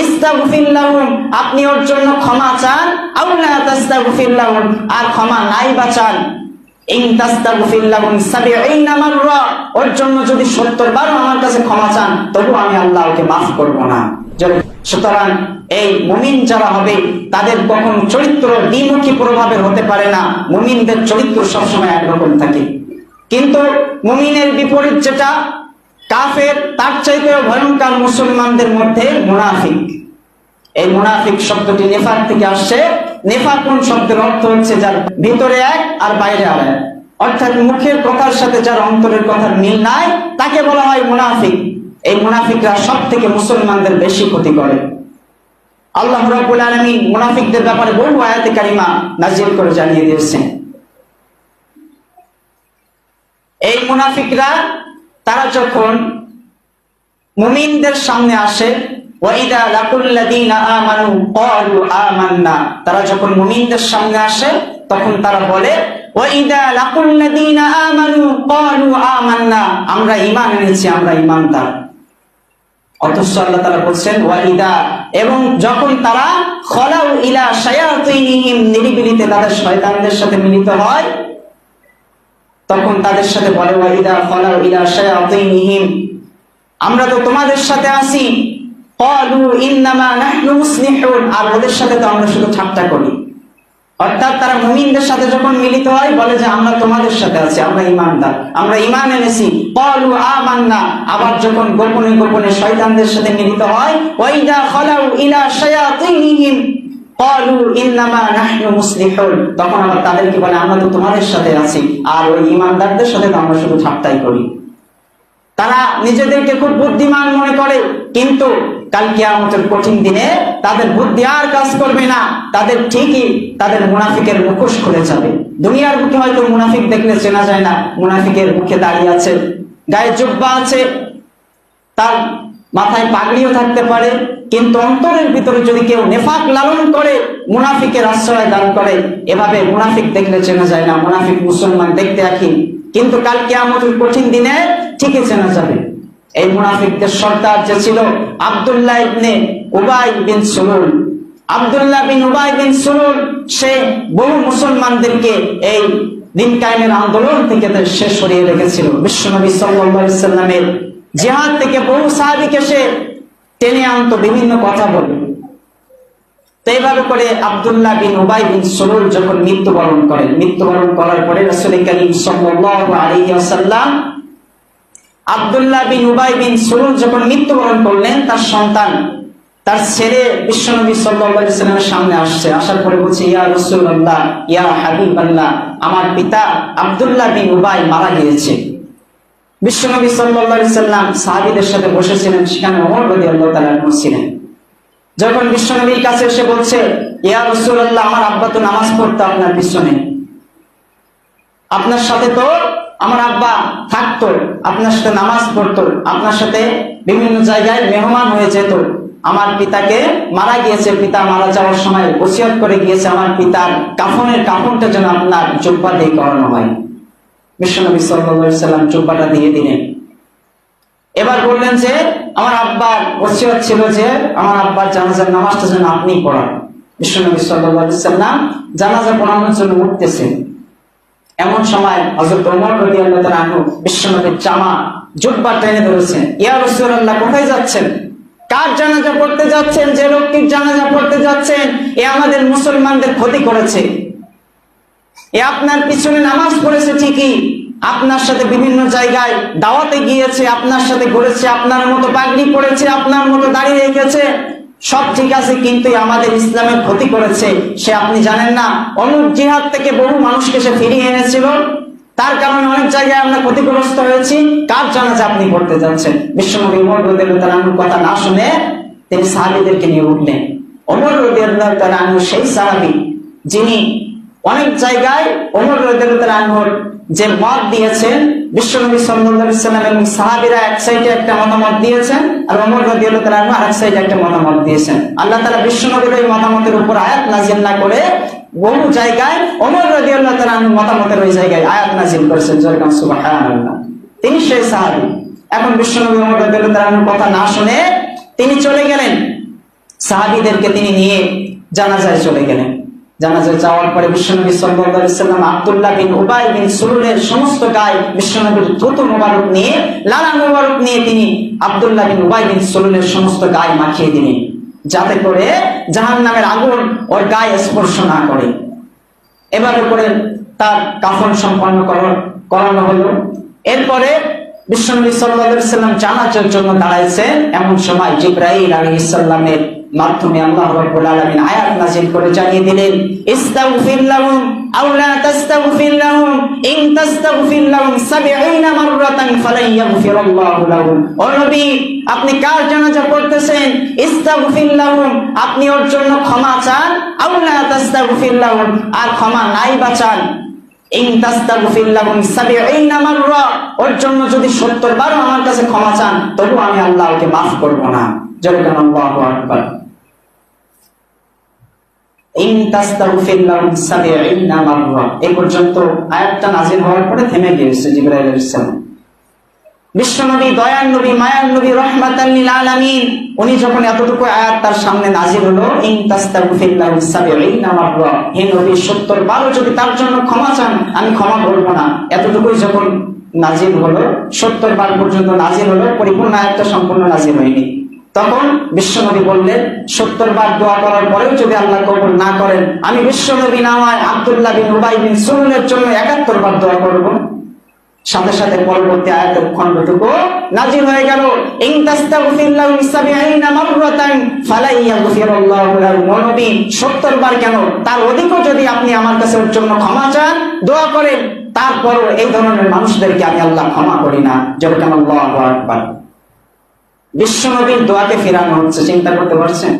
ইস্তাগফির লাহুম, আপনি ওর জন্য ক্ষমা চান। আও লা আর ক্ষমা নাই বা চান ইন তাস্তাগফির লাহুম 70 মাররা, ওর জন্য যদি 70 বার আমার কাছে ক্ষমা চান, তবু আমি আল্লাহ ওকে মাফ করব না। সুতরাং এই মুমিন যারা হবে, তাদের কখন চরিত্র দ্বিমুখী প্রভাবের হতে পারে না। মুমিনদের চরিত্র সবসময় একরকম থাকে। কিন্তু মুমিনের বিপরীত যেটা কাফের, তার চাইতেও ভয়ঙ্কর মুসলমানদের মধ্যে মুনাফিক। এই মুনাফিক শব্দটি নেফাক থেকে আসছে। নেফাক কোন শব্দের অর্থ হচ্ছে যার ভিতরে এক আর বাইরে আর এক অর্থাৎ মুখের কথার সাথে যার অন্তরের কথার মিল নাই, তাকে বলা হয় মুনাফিক। এই মুনাফিকরা সব থেকে মুসলমানদের বেশি ক্ষতি করে। আল্লাহ রাব্বুল আলামিন মুনাফিকদের ব্যাপারে বহু আয়াতে কারিমা নাজিল করে জানিয়ে দিয়েছেন। এই মুনাফিকরা তারা যখন মুমিনদের সামনে আসে তারা যখন মুমিনদের সামনে আসে, তখন তারা বলে আমরা ঈমান এনেছি, আমরা ঈমানদার। অথচ আল্লাহ তাআলা বলছেন, ওয়াইদা, এবং যখন তারা খলাউ ইলা শায়াতিনিহিম নিরিবিলিতে তাদের শয়তানদের সাথে মিলিত হয় তখন তাদের সাথে বলে আমরা তো তোমাদের সাথে মুসলিহুন। আর ওদের সাথে তো আমরা শুধু ঠাট্টা করি। অর্থাৎ তারা মুমিনদের সাথে যখন মিলিত হয়, বলে যে, আমরা তোমাদের সাথে আছি, আমরা ইমানদার, আমরা ইমান এনেছি। ক্বালু আমান্না। আবার যখন গোপনে গোপনে শয়তানদের সাথে মিলিত হয় ওয়াইদা খলাউ ইলা শায়াতিনিহিম। তখন আবার তাদেরকে বলে, আমরা তোমাদের সাথে আছি। আর ওই ইমানদারদের সাথে তো আমরা শুধু করি। তারা নিজেদেরকে খুব বুদ্ধিমান মনে করে, কিন্তু কঠিন দিনে তাদের বুদ্ধি আর কাজ করবে না। তাদের ঠিকই তাদের মুনাফিকের মুখোশ খুলে যাবে। দুনিয়ার মুখে হয়তো মুনাফিক দেখলে চেনা যায় না, মুনাফিকের মুখে দাঁড়িয়ে আছে, গায়ে জুব্বা আছে, তার মাথায় পাগড়িও থাকতে পারে, কিন্তু অন্তরের ভিতরে যদি কেউ নেফাক লালন করে, মুনাফিকের আশ্রয় দান করে, এভাবে মুনাফিক দেখলে চেনা যায় না, মুনাফিক মুসলমান দেখতে একই। কিন্তু কাল কিয়ামতের কঠিন দিনে ঠিকই চেনা যাবে। এই মুনাফিকদের সর্দার যে ছিল আব্দুল্লাহ ইবনে উবাই বিন সুলুল। আব্দুল্লাহ বিন উবাই বিন সুলুল, সে বহু মুসলমানদেরকে এই দিন কায়েমের আন্দোলন থেকে সে সরিয়ে রেখেছিল। বিশ্বনবী সাল্লামের জিহাদ থেকে বহু সাহাবীকে সে টেনে আনতো, বিভিন্ন কথা বলে তো এইভাবে করে আব্দুল্লাহ বিন উবাই বিন সুলুল যখন মৃত্যুবরণ করেন, মৃত্যুবরণ করার পরে রাসূল করিম ওয়াসাল্লাম আব্দুল্লাহ বিন উবাই বিন সুলুল যখন মৃত্যুবরণ করলেন, তার সন্তান, তার ছেলে বিশ্বনবী সাল্লামের সামনে আসছে। আসার পরে বলছে, ইয়া রাসূলুল্লাহ, ইয়া হাবিবাল্লাহ, আমার পিতা আব্দুল্লাহ বিন উবাই মারা গিয়েছে। বিশ্বনবী সাল্লাম সাহাবীদের সাথে বসেছিলেন, সেখানে রাদিয়াল্লাহু তাআলা আনহু ছিলেন। যখন বিশ্বনবীর কাছে এসে বলছে, ইয়া রাসূলুল্লাহ, আমার আব্বা তো নামাজ পড়তো আপনার পিছনে। আপনার সাথে তো আমার আব্বা থাকতো, আপনার সাথে নামাজ পড়তো, আপনার সাথে বিভিন্ন জায়গায় মেহমান হয়ে যেত। আমার পিতাকে মারা গিয়েছে, পিতা মারা যাওয়ার সময় ওসিয়ত করে গিয়েছে, আমার পিতার কাফনের কাফনটা যেন আপনার জব্বা দিয়ে করানো হয়। বিশ্বনবী আলাইহি সাল্লাম জব্বাটা দিয়ে দিলেন। এবার বললেন যে, আমার আব্বার ওসিয়ত ছিল যে, আমার আব্বার জানাজার নামাজটা যেন আপনি পড়ান। বিশ্বনবী আলাইহি সাল্লাম জানাজা পড়ানোর জন্য উঠতেছেন। এমন সময় হযরত ওমর রাদিয়াল্লাহু তাআলা আনহু বিশ্বনবীর জামা জুব্বা টেনে ধরেছেন। ইয়া রাসূলুল্লাহ, কোথায় যাচ্ছেন? কার জানাজা পড়তে যাচ্ছেন? যে লোকটির জানাজা পড়তে যাচ্ছেন, এ আমাদের মুসলমানদের ক্ষতি করেছে। এ আপনার পিছনে নামাজ পড়েছে ঠিকই। আপনার সাথে বিভিন্ন জায়গায় দাওয়াতে গিয়েছে, আপনার সাথে ঘুরেছে, আপনার মতো পাগড়ি পড়েছে আপনার মতো দাঁড়িয়ে রেখেছে। সব ঠিক আছে, কিন্তু আমাদের ইসলামের ক্ষতি করেছে। সে আপনি জানেন না, অমুক জিহাদ থেকে বহু মানুষকে সে ফিরিয়ে এনেছিল। তার কারণে অনেক জায়গায় আমরা ক্ষতিগ্রস্ত হয়েছি। কার জানাজা আপনি করতে যাচ্ছেন? বিশ্বনবী উমর রদিয়াল্লাহু কথা না শুনে তিনি সাহাবীদেরকে নিয়ে উঠলেন। ওমর রদিয়াল্লাহু তাআলা সেই সাহাবী, যিনি অনেক জায়গায় রদিয়াল্লাহু আনহুর যে মত দিয়েছেন এবং সাহাবীরা এক সাইডে একটা মতামত দিয়েছেন আর আরেক সাইডে একটা মতামত দিয়েছেন। আল্লাহ তাআলা বিশ্বনবীর মতামতের আয়াত না করে বহু জায়গায় রাদিয়াল্লাহু তাআলা আনহু মতামতের ওই জায়গায় আয়াত নাযিল করেছেন তিনি সেই সাহাবী। এখন বিশ্বনবী রাদিয়াল্লাহু তাআলা কথা না শুনে তিনি চলে গেলেন। সাহাবিদেরকে তিনি নিয়ে জানাজায় চলে গেলেন। জানাজায় যাওয়ার পরে বিশ্বনবী সাল্লাম আব্দুল্লাহ বিন উবাই বিন সুলুলের সমস্ত গায়ে বিশ্বনবীর দ্রুত মোবারক নিয়ে লালা মোবারক নিয়ে তিনি আব্দুল্লাহ বিন উবাই বিন সুলুলের সমস্ত গায়ে মাখিয়ে দিলেন, যাতে করে জাহান নামের আগুন ওর গায়ে স্পর্শ না করে। এভাবে করে তার কাফন সম্পন্ন কর- করানো হলো। এরপরে বিশ্বনবী সাল্লাম জানাজার জন্য দাঁড়াইছেন, এমন সময় জিব্রাইল আলাইহিস সালামের মাধ্যমে আল্লাহ আলামিন আয়াত নাযিল করে জানিয়ে দিলেন, ইস্তাগফির লাহুম আও লা তাস্তাগফির লাহুম, ইন তাস্তাগফির লাহুম 70 মাররাতান ইয়াগফিরাল্লাহু লাহুম। ও নবী, আপনি কার জানাজা পড়তেছেন? ইস্তাগফির লাহুম, আপনি ওর জন্য ক্ষমা চান। আও লা তাস্তাগফির লাহুম, আর ক্ষমা নাই বা চান ইন তাস্তাগফির লাহুম 70 মাররা, ওর জন্য যদি 70 বার আমার কাছে ক্ষমা চান তবু আমি আল্লাহ ওকে মাফ করব না। যেরকম আল্লাহু আকবার। ইন তাস্তাগফির লাহুম 70 মাররা। এই পর্যন্ত উনি যখন এতটুকু আয়াত তার সামনে হলো, ইন তাস্তাগফির লাহু সাবিঈনা মাররা। হে নবী 70 বারও যদি তার জন্য ক্ষমা চান, আমি ক্ষমা করব না। এতটুকুই যখন নাজির হলো 70 বার পর্যন্ত নাজির হলো, পরিপূর্ণ আয়াতটা সম্পূর্ণ নাজির হয়নি। তখন বিশ্বনবী বললেন, সত্তর বার দোয়া করার পরেও যদি আল্লাহ কবুল না করেন, আমি বিশ্বনবী নামায় আব্দুল্লাহ বিন উবাই বিন সুলুলের জন্য একাত্তর বার দোয়া করব। সাথে সাথে পরবর্তী আয়াতের খণ্ডটুকু নাজিল হয়ে গেল। ইন তাস্তাগফির লাহু 70 মাররাতান ফালা ইয়াগফিরুল্লাহু লাহু ও নবী 70 বার কেন? তার অধিকও যদি আপনি আমার কাছে ওর জন্য ক্ষমা চান, দোয়া করেন, তারপরও এই ধরনের মানুষদেরকে আমি আল্লাহ ক্ষমা করি না। যেরকম আল্লাহু আকবার। বিশ্বনবীর দোয়াতে ফেরানো হচ্ছে চিন্তা করতে পারছেন?